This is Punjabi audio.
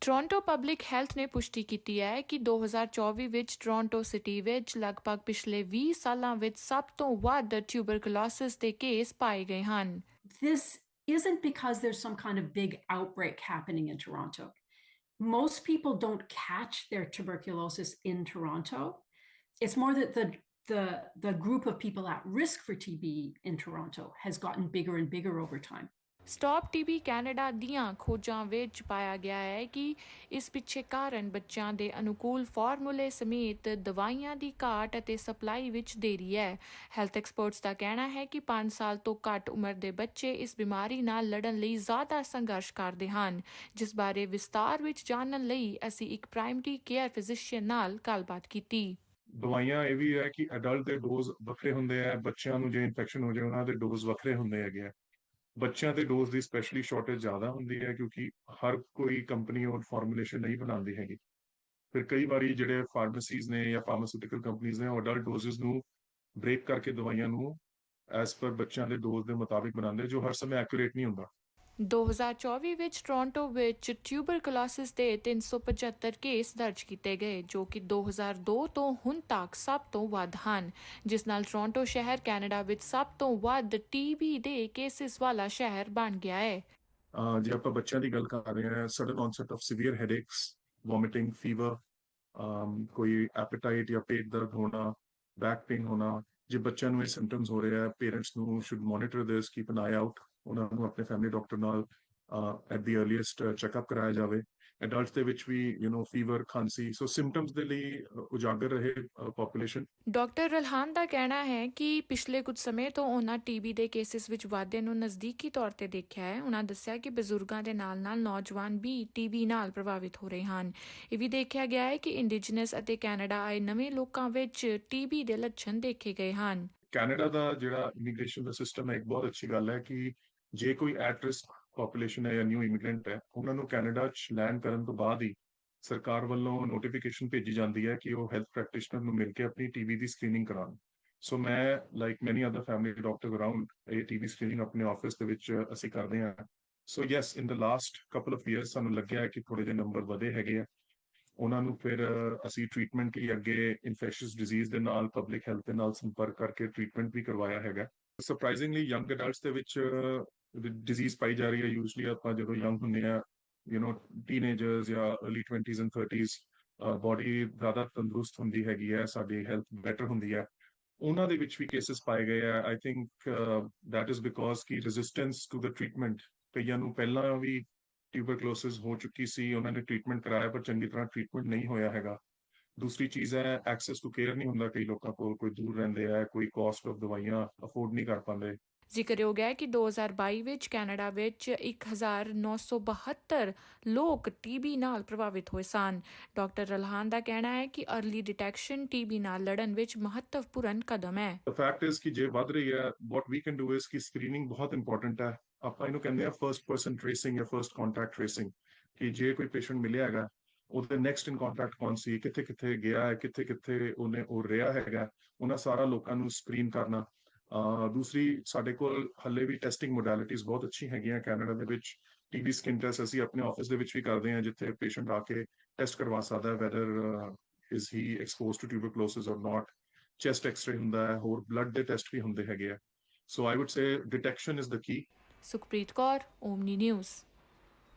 ਟੋਰਾਂਟੋ ਪਬਲਿਕ ਹੈਲਥ ਨੇ ਪੁਸ਼ਟੀ ਕੀਤੀ ਹੈ ਕਿ 2024 ਵਿੱਚ ਟੋਰਾਂਟੋ ਸਿਟੀ ਵਿੱਚ ਲਗਭਗ ਪਿਛਲੇ 20 ਸਾਲਾਂ ਵਿੱਚ ਸਭ ਤੋਂ ਵੱਧ ਟਿਊਬਰਕਲੋਸਿਸ ਦੇ ਕੇਸ ਪਾਏ ਗਏ ਹਨ this isn't because there's some kind of big outbreak happening in Toronto. Most people don't catch their tuberculosis in Toronto. It's more that the the the group of people at risk for TB in Toronto has gotten bigger and bigger over time. Stop TB Canada ਦੀਆਂ ਖੋਜਾਂ ਵਿੱਚ ਪਾਇਆ ਗਿਆ ਹੈ ਕਿ ਇਸ ਪਿੱਛੇ ਕਾਰਨ ਬੱਚਿਆਂ ਦੇ ਅਨੁਕੂਲ ਫਾਰਮੂਲੇ ਸਮੇਤ ਦਵਾਈਆਂ ਦੀ ਘਾਟ ਅਤੇ ਸਪਲਾਈ ਵਿੱਚ ਦੇਰੀ ਹੈ। ਹੈਲਥ ਐਕਸਪਰਟਸ ਦਾ ਕਹਿਣਾ ਹੈ ਕਿ 5 ਸਾਲ ਤੋਂ ਘੱਟ ਉਮਰ ਦੇ ਬੱਚੇ ਇਸ ਬਿਮਾਰੀ ਨਾਲ ਲੜਨ ਲਈ ਜ਼ਿਆਦਾ ਸੰਘਰਸ਼ ਕਰਦੇ ਹਨ। ਜਿਸ ਬਾਰੇ ਵਿਸਤਾਰ ਵਿੱਚ ਜਾਣਨ ਲਈ ਅਸੀਂ ਇੱਕ ਪ੍ਰਾਇਮਰੀ ਕੇਅਰ ਫਿਜ਼ੀਸ਼ੀਅਨ ਨਾਲ ਗੱਲਬਾਤ ਕੀਤੀ। ਦਵਾਈਆਂ ਇਹ ਵੀ ਹੈ ਕਿ ਅਡਲਟ ਦੇ ਡੋਜ਼ ਵੱਖਰੇ ਹੁੰਦੇ ਆ, ਬੱਚਿਆਂ ਨੂੰ ਜੇ ਇਨਫੈਕਸ਼ਨ ਹੋ ਜਾਏ, ਉਹਨਾਂ ਦੇ ਡੋਜ਼ ਵੱਖਰੇ ਹੁੰਦੇ ਹੈਗੇ ਆ। ਬੱਚਿਆਂ ਦੇ ਡੋਜ਼ ਦੀ ਸਪੈਸ਼ਲੀ ਸ਼ਾਰਟੇਜ ਜ਼ਿਆਦਾ ਹੁੰਦੀ ਹੈ ਕਿਉਂਕਿ ਹਰ ਕੋਈ ਕੰਪਨੀ ਉਹ ਫਾਰਮੂਲੇਸ਼ਨ ਨਹੀਂ ਬਣਾਉਂਦੀ ਹੈਗੀ। ਫਿਰ ਕਈ ਵਾਰੀ ਜਿਹੜੇ ਫਾਰਮੇਸੀਜ਼ ਨੇ ਜਾਂ ਫਾਰਮਾਸਿਊਟੀਕਲ ਕੰਪਨੀਆਂ ਨੇ ਉਹ ਅਡਲਟ ਡੋਜ਼ਸ ਨੂੰ ਬ੍ਰੇਕ ਕਰਕੇ ਦਵਾਈਆਂ ਨੂੰ ਐਸ ਪਰ ਬੱਚਿਆਂ ਦੇ ਡੋਜ਼ ਦੇ ਮੁਤਾਬਿਕ ਬਣਾਉਂਦੇ ਜੋ ਹਰ ਸਮੇਂ ਐਕੂਰੇਟ ਨਹੀਂ ਹੁੰਦਾ। 2024 ਵਿੱਚ ਟੋਰਾਂਟੋ ਵਿੱਚ ਟਿਊਬਰਕਲੋਸਿਸ ਦੇ 375 ਕੇਸ ਦਰਜ ਕੀਤੇ ਗਏ, ਜੋ ਕਿ 2002 ਤੋਂ ਹੁਣ ਤੱਕ ਸਭ ਤੋਂ ਵੱਧ ਹਨ। ਜਿਸ ਨਾਲ ਟੋਰਾਂਟੋ ਸ਼ਹਿਰ ਕੈਨੇਡਾ ਵਿੱਚ ਸਭ ਤੋਂ ਵੱਧ ਟੀਬੀ ਦੇ ਕੇਸਿਸ ਵਾਲਾ ਸ਼ਹਿਰ ਬਣ ਗਿਆ ਹੈ। ਅਹ ਜੇ ਆਪਾਂ ਬੱਚਿਆਂ ਦੀ ਗੱਲ ਕਰ ਰਹੇ ਹਾਂ sudden onset of severe headaches vomiting fever ਕੋਈ ਐਪੇਟਾਈਟ ਜਾਂ ਪੇਟ ਦਰਦ ਹੋਣਾ ਬੈਕ ਪੇਨ ਹੋਣਾ, ਜੇ ਬੱਚਿਆਂ ਨੂੰ ਇਹ ਸਿੰਪਟਮਸ ਹੋ ਰਹੇ ਆ ਪੇਰੈਂਟਸ ਨੂੰ should monitor this keep an eye out ਉਹਨਾਂ ਨੂੰ ਆਪਣੇ ਫੈਮਿਲੀ ਡਾਕਟਰ ਨਾਲ ਐਟ ਦੀ ਅਰਲੀਐਸਟ ਚੈੱਕਅਪ ਕਰਾਇਆ ਜਾਵੇ। ਐਡਲਟਸ ਦੇ ਵਿੱਚ ਵੀ ਯੂ نو ਫੀਵਰ ਖਾਂਸੀ ਸੋ ਸਿੰਪਟਮਸ ਦੇ ਲਈ ਉਜਾਗਰ ਰਹੇ ਪੋਪੂਲੇਸ਼ਨ ਡਾਕਟਰ ਰਲਹਾਨ ਦਾ ਕਹਿਣਾ ਹੈ ਕਿ ਪਿਛਲੇ ਕੁਝ ਸਮੇਂ ਤੋਂ ਉਹਨਾਂ ਟੀਬੀ ਦੇ ਕੇਸਿਸ ਵਿੱਚ ਵਾਧੇ ਨੂੰ ਨਜ਼ਦੀਕੀ ਤੌਰ ਤੇ ਦੇਖਿਆ ਹੈ। ਉਹਨਾਂ ਦੱਸਿਆ ਕਿ ਬਜ਼ੁਰਗਾਂ ਦੇ ਨਾਲ-ਨਾਲ ਨੌਜਵਾਨ ਵੀ ਟੀਬੀ ਨਾਲ ਪ੍ਰਭਾਵਿਤ ਹੋ ਰਹੇ ਹਨ। ਇਹ ਵੀ ਦੇਖਿਆ ਗਿਆ ਹੈ ਕਿ ਇੰਡੀਜਨਸ ਅਤੇ ਕੈਨੇਡਾ ਆਏ ਨਵੇਂ ਲੋਕਾਂ ਵਿੱਚ ਟੀਬੀ ਦੇ ਲੱਛਣ ਦੇਖੇ ਗਏ ਹਨ। ਕੈਨੇਡਾ ਦਾ ਜਿਹੜਾ ਇਮੀਗ੍ਰੇਸ਼ਨ ਦਾ ਸਿਸਟਮ ਹੈ ਇੱਕ ਬਹੁਤ ਅੱਛੀ ਗੱਲ ਹੈ ਕਿ ਜੇ ਕੋਈ ਐਟ ਰਿਸਕ ਪੋਪੂਲੇਸ਼ਨ ਹੈ ਜਾਂ ਨਿਊ ਇਮੀਗ੍ਰੈਂਟ ਹੈ, ਉਹਨਾਂ ਨੂੰ ਕੈਨੇਡਾ 'ਚ ਲੈਂਡ ਕਰਨ ਤੋਂ ਬਾਅਦ ਹੀ ਸਰਕਾਰ ਵੱਲੋਂ ਨੋਟੀਫਿਕੇਸ਼ਨ ਭੇਜੀ ਜਾਂਦੀ ਹੈ ਕਿ ਉਹ ਹੈਲਥ ਪ੍ਰੈਕਟੀਸ਼ਨਰ ਨੂੰ ਮਿਲ ਕੇ ਆਪਣੀ ਟੀਬੀ ਦੀ ਸਕਰੀਨਿੰਗ ਕਰਾਉਣ। ਸੋ ਮੈਂ like many other family doctor around ਇਹ ਟੀਬੀ ਸਕਰੀਨਿੰਗ ਆਪਣੇ ਆਫਿਸ ਦੇ ਵਿੱਚ ਅਸੀਂ ਕਰਦੇ ਹਾਂ। So yes in the last couple of years ਸਾਨੂੰ ਲੱਗਿਆ ਹੈ ਕਿ ਥੋੜੇ ਜਿਹੇ ਨੰਬਰ ਵਧੇ ਹੈਗੇ ਆ। ਉਹਨਾਂ ਨੂੰ ਫਿਰ ਅਸੀਂ ਟ੍ਰੀਟਮੈਂਟ ਲਈ ਅੱਗੇ ਇਨਫੈਕਸ਼ੀਅਸ ਡਿਜ਼ੀਜ਼ ਦੇ ਨਾਲ ਪਬਲਿਕ ਹੈਲਥ ਦੇ ਨਾਲ ਸੰਪਰਕ ਕਰਕੇ ਟ੍ਰੀਟਮੈਂਟ ਵੀ ਕਰਵਾਇਆ ਹੈਗਾ। ਸਰਪ੍ਰਾਈਜ਼ਿੰਗਲੀ ਯੰਗ ਅਡਲਟਸ ਦੇ ਵਿੱਚ ਡਿਜ਼ੀਜ਼ ਪਾਈ ਜਾ ਰਹੀ ਹੈ ਯੂਜੂਲੀ ਆਪਾਂ ਜਦੋਂ ਯੰਗ ਹੁੰਦੇ ਆ ਯੂ نو ਟੀਨੇਜਰਸ ਜਾਂ early 20s and 30s body ਜ਼ਿਆਦਾ ਤੰਦਰੁਸਤ ਹੁੰਦੀ ਹੈਗੀ ਹੈ, ਸਾਡੀ ਹੈਲਥ ਬੈਟਰ ਹੁੰਦੀ ਹੈ। ਉਹਨਾਂ ਦੇ ਵਿੱਚ ਵੀ ਕੇਸਸ ਪਾਏ ਗਏ ਆ। I think that is because ਕਿ ਰੈਜ਼ਿਸਟੈਂਸ ਟੂ ਦ ਟ੍ਰੀਟਮੈਂਟ ਕਈਆਂ ਨੂੰ ਪਹਿਲਾਂ ਵੀ ਟਿਊਬਰਕਲੋਸਿਸ ਹੋ ਚੁੱਕੀ ਸੀ, ਉਹਨਾਂ ਨੇ ਟ੍ਰੀਟਮੈਂਟ ਕਰਾਇਆ, ਪਰ ਚੰਗੀ ਤਰ੍ਹਾਂ ਟ੍ਰੀਟਮੈਂਟ ਨਹੀਂ ਹੋਇਆ ਹੈਗਾ। ਦੂਸਰੀ ਚੀਜ਼ ਹੈ ਐਕਸੈਸ ਟੂ ਕੇਅਰ ਨਹੀਂ ਹੁੰਦਾ ਕਈ ਲੋਕਾਂ ਕੋਲ ਕੋਈ ਦੂਰ ਰਹਿੰਦੇ ਆ ਕੋਈ ਕਾਸਟ ਆਫ ਦਵਾਈਆਂ ਅਫੋਰਡ ਨਹੀਂ ਕਰ ਪਾਉਂਦੇ। ਜ਼ਿਕਰਯੋਗ ਹੈ ਕਿ 2022 ਵਿੱਚ ਕੈਨੇਡਾ ਵਿੱਚ 1972 ਲੋਕ ਟੀਬੀ ਨਾਲ ਪ੍ਰਭਾਵਿਤ ਹੋਏ ਸਨ। ਡਾਕਟਰ ਰਲਹਾਨ ਦਾ ਕਹਿਣਾ ਹੈ ਕਿ अर्ਲੀ ਡਿਟੈਕਸ਼ਨ ਟੀਬੀ ਨਾਲ ਲੜਨ ਵਿੱਚ ਮਹੱਤਵਪੂਰਨ ਕਦਮ ਹੈ। The fact is ਕਿ ਜੇ ਵੱਧ ਰਹੀ ਹੈ what we can do is ਕਿ ਸਕਰੀਨਿੰਗ ਬਹੁਤ ਇੰਪੋਰਟੈਂਟ ਹੈ। ਆਪਾਂ ਇਹਨੂੰ ਕਹਿੰਦੇ ਆ ਫਰਸਟ ਪਰਸਨ ਟ੍ਰੇਸਿੰਗ ਜਾਂ ਫਰਸਟ ਕੰਟੈਕਟ ਟ੍ਰੇਸਿੰਗ ਕਿ ਜੇ ਕੋਈ ਪੇਸ਼ੈਂਟ ਮਿਲਿਆ ਹੈਗਾ ਉਹਦੇ ਨੈਕਸਟ ਇਨ ਕੰਟੈਕਟ ਕੌਣ ਸੀ, ਕਿੱਥੇ ਕਿੱਥੇ ਗਿਆ ਹੈ, ਕਿੱਥੇ ਕਿੱਥੇ ਉਹਨੇ ਉਹ ਰਿਹਾ ਹੈਗਾ, ਉਹਨਾਂ ਸਾਰਾ ਲੋਕਾਂ ਨੂੰ ਸਕਰੀਨ ਕਰਨਾ। ਅਹ ਦੂਸਰੀ, ਸਾਡੇ ਕੋਲ ਹੱਲੇ ਵੀ ਟੈਸਟਿੰਗ ਮੋਡੈਲਿਟੀਜ਼ ਬਹੁਤ ਅੱਛੀ ਹੈਗੀਆਂ ਕੈਨੇਡਾ ਦੇ ਵਿੱਚ। ਟੀਬੀ ਸਕਿਨ ਟੈਸਟ ਅਸੀਂ ਆਪਣੇ ਆਫਿਸ ਦੇ ਵਿੱਚ ਵੀ ਕਰਦੇ ਹਾਂ, ਜਿੱਥੇ ਪੇਸ਼ੈਂਟ ਆ ਕੇ ਟੈਸਟ ਕਰਵਾ ਸਕਦਾ ਹੈ whether is he exposed to tuberculosis or not chest X-ray ਹੁੰਦਾ ਹੈ, ਹੋਰ ਬਲੱਡ ਦੇ ਟੈਸਟ ਵੀ ਹੁੰਦੇ ਹੈਗੇ ਆ। So I would say detection is the key Sukhpreet Kaur Omni News